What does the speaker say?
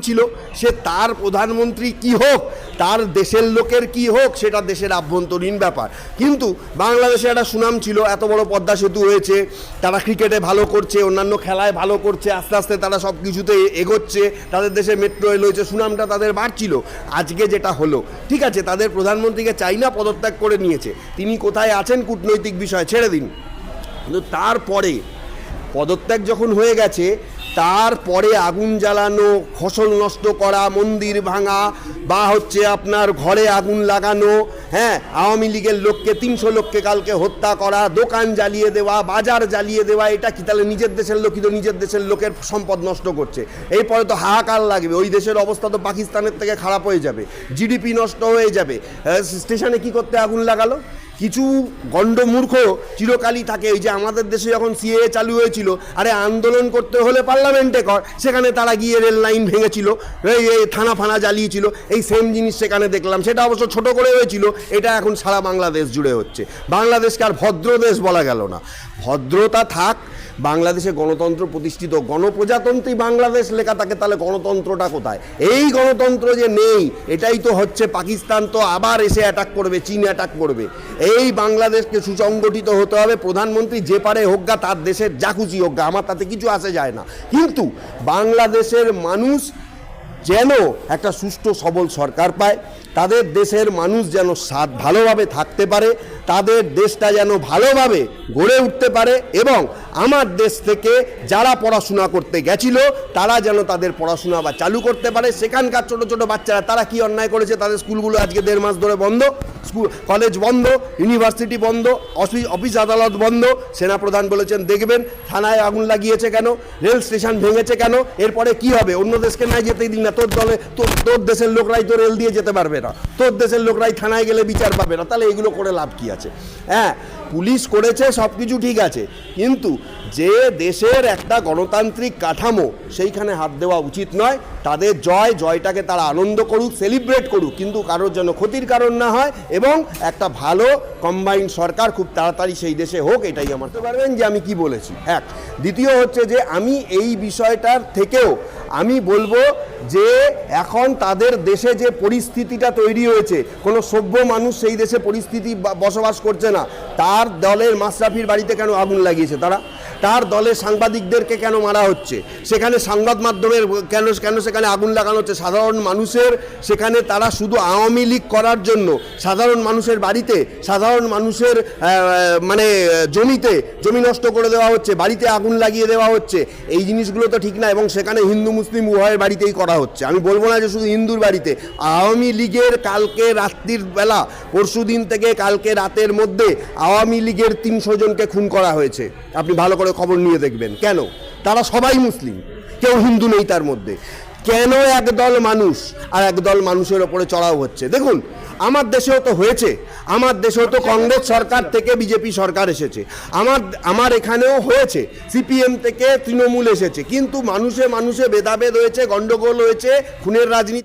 ছিল, সে তার প্রধানমন্ত্রী কি হোক, তার দেশের লোকের কি হোক, সেটা দেশের আভ্যন্তরীণ ব্যাপার। কিন্তু বাংলাদেশে একটা সুনাম ছিল, এত বড় পদ্মা সেতু হয়েছে, তারা ক্রিকেটে ভালো করছে, অন্যান্য খেলায় ভালো করছে, আস্তে আস্তে তারা সব কিছুতে এগোচ্ছে, তাদের দেশে মেট্রো রেল হয়েছে, সুনামটা তাদের বাড়ছিল। আজকে যেটা হলো, ঠিক আছে, তাদের প্রধানমন্ত্রীকে চাইনা পদত্যাগ করে নিয়েছে। তিনি কোথায় আছেন, কূটনৈতিক বিষয় ছেড়ে দিন। কিন্তু তারপরে পদত্যাগ যখন হয়ে গেছে তারপরে আগুন জ্বালানো, ফসল নষ্ট করা, মন্দির ভাঙা বা হচ্ছে আপনার ঘরে আগুন লাগানো হ্যাঁ আওয়ামী লীগের লোককে, তিনশো লোককে কালকে হত্যা করা, দোকান জ্বালিয়ে দেওয়া, বাজার জ্বালিয়ে দেওয়া, এটা কি তাহলে নিজের দেশের লোকই তো নিজের দেশের লোকের সম্পদ নষ্ট করছে? এরপরে তো হাহাকার লাগবে, ওই দেশের অবস্থা তো পাকিস্তানের থেকে খারাপ হয়ে যাবে জিডিপি নষ্ট হয়ে যাবে। স্টেশনে কি করতে আগুন লাগালো? কিছু গণ্ডমূর্খ চিরকালই থাকে। এই যে আমাদের দেশে যখন সিএ চালু হয়েছিল, আরে আন্দোলন করতে হলে পার্লামেন্টে কর। সেখানে তারা গিয়ে রেল লাইন ভেঙেছিল, এই এই থানা ফানা জ্বালিয়েছিল, এই সেম জিনিস সেখানে দেখলাম। সেটা অবশ্য ছোট করে হয়েছিল, এটা এখন সারা বাংলাদেশ জুড়ে হচ্ছে। বাংলাদেশকে আর ভদ্র দেশ বলা গেল না। ভদ্রতা থাক বাংলাদেশে গণতন্ত্র প্রতিষ্ঠিত, গণপ্রজাতন্ত্রী বাংলাদেশ লেখা থাকে, তাহলে গণতন্ত্রটা কোথায়? এই গণতন্ত্র যে নেই, এটাই তো হচ্ছে পাকিস্তান তো আবার এসে অ্যাটাক করবে, চীন অ্যাটাক করবে। এই বাংলাদেশকে সুসংগঠিত হতে হবে, প্রধানমন্ত্রী যে পারে হোক গা, তার দেশের যা খুশি হোক গা, আমার তাতে কিছু আসে যায় না। কিন্তু বাংলাদেশের মানুষ যেন একটা সুষ্ঠু, সবল সরকার পায়, তাদের দেশের মানুষ যেন সাত ভালোভাবে থাকতে পারে, তাদের দেশটা যেন ভালোভাবে গড়ে উঠতে পারে এবং আমার দেশ থেকে যারা পড়াশোনা করতে গেছিল, তারা যেন তাদের পড়াশোনা বা চালু করতে পারে। সেখানকার ছোট ছোট বাচ্চারা, তারা কি অন্যায় করেছে? তাদের স্কুলগুলো আজকে দেড় মাস ধরে বন্ধ, স্কুল, কলেজ বন্ধ, ইউনিভার্সিটি বন্ধ, অফিস অফিস আদালত বন্ধ। সেনাপ্রধান বলেছেন, দেখবেন, থানায় আগুন লাগিয়েছে কেন? রেল স্টেশন ভেঙেছে কেন? এরপরে কি হবে? অন্য দেশকে না যেতেই দিন না। তোর দলে, তোর তোর দেশের লোকরাই তো রেল দিয়ে যেতে পারবে না। তোর দেশের লোকরাই থানায় গেলে বিচার পাবে না। তাহলে এগুলো করে লাভ কি আছে? হ্যাঁ পুলিশ করেছে সব কিছু ঠিক আছে। কিন্তু যে দেশের একটা গণতান্ত্রিক কাঠামো সেইখানে হাত দেওয়া উচিত নয়, তাদের জয়, জয়টাকে তারা আনন্দ করুক সেলিব্রেট করুক, কিন্তু কারোর জন্য ক্ষতির কারণ না হয় এবং একটা ভালো কম্বাইন্ড সরকার খুব তাড়াতাড়ি সেই দেশে হোক, এটাই আমার পারবেন যে আমি কি বলেছি। এক, দ্বিতীয় হচ্ছে যে আমি এই বিষয়টার থেকেও আমি বলব যে এখন তাদের দেশে যে পরিস্থিতিটা তৈরি হয়েছে, কোনো সভ্য মানুষ সেই দেশে পরিস্থিতি বসবাস করছে না, তার দলের মাশরাফির বাড়িতে কেন আগুন লাগিয়েছে তারা? তার দলের সাংবাদিকদেরকে কেন মারা হচ্ছে? সেখানে সংবাদ মাধ্যমের কেন কেন সেখানে আগুন লাগানো হচ্ছে? সাধারণ মানুষের সেখানে তারা শুধু আওয়ামী লীগ করার জন্য, সাধারণ মানুষের বাড়িতে, সাধারণ মানুষের মানে জমিতে জমি নষ্ট করে দেওয়া হচ্ছে, বাড়িতে আগুন লাগিয়ে দেওয়া হচ্ছে, এই জিনিসগুলো তো ঠিক না এবং সেখানে হিন্দু, মুসলিম উভয়ের বাড়িতেই করা হচ্ছে। আমি বলব না যে শুধু হিন্দুর বাড়িতে, আওয়ামী লীগের কালকে রাত্রির বেলা, পরশু দিন থেকে কালকে রাতের মধ্যে আওয়ামী লীগের তিনশো জনকে খুন করা হয়েছে। আপনি ভালো করে খবর নিয়ে দেখবেন। কেন? তারা সবাই মুসলিম। কেউ হিন্দু নেই তার মধ্যে। কেন একদল মানুষ আর একদল মানুষের ওপরে চড়াও হচ্ছে? দেখুন, আমার দেশেও তো হয়েছে। আমার দেশেও তো কংগ্রেস সরকার থেকে বিজেপি সরকার এসেছে। আমার আমার এখানেও হয়েছে। সিপিএম থেকে তৃণমূল এসেছে। কিন্তু মানুষে মানুষে ভেদাভেদ হয়েছে, গন্ডগোল হয়েছে, খুনের রাজনীতি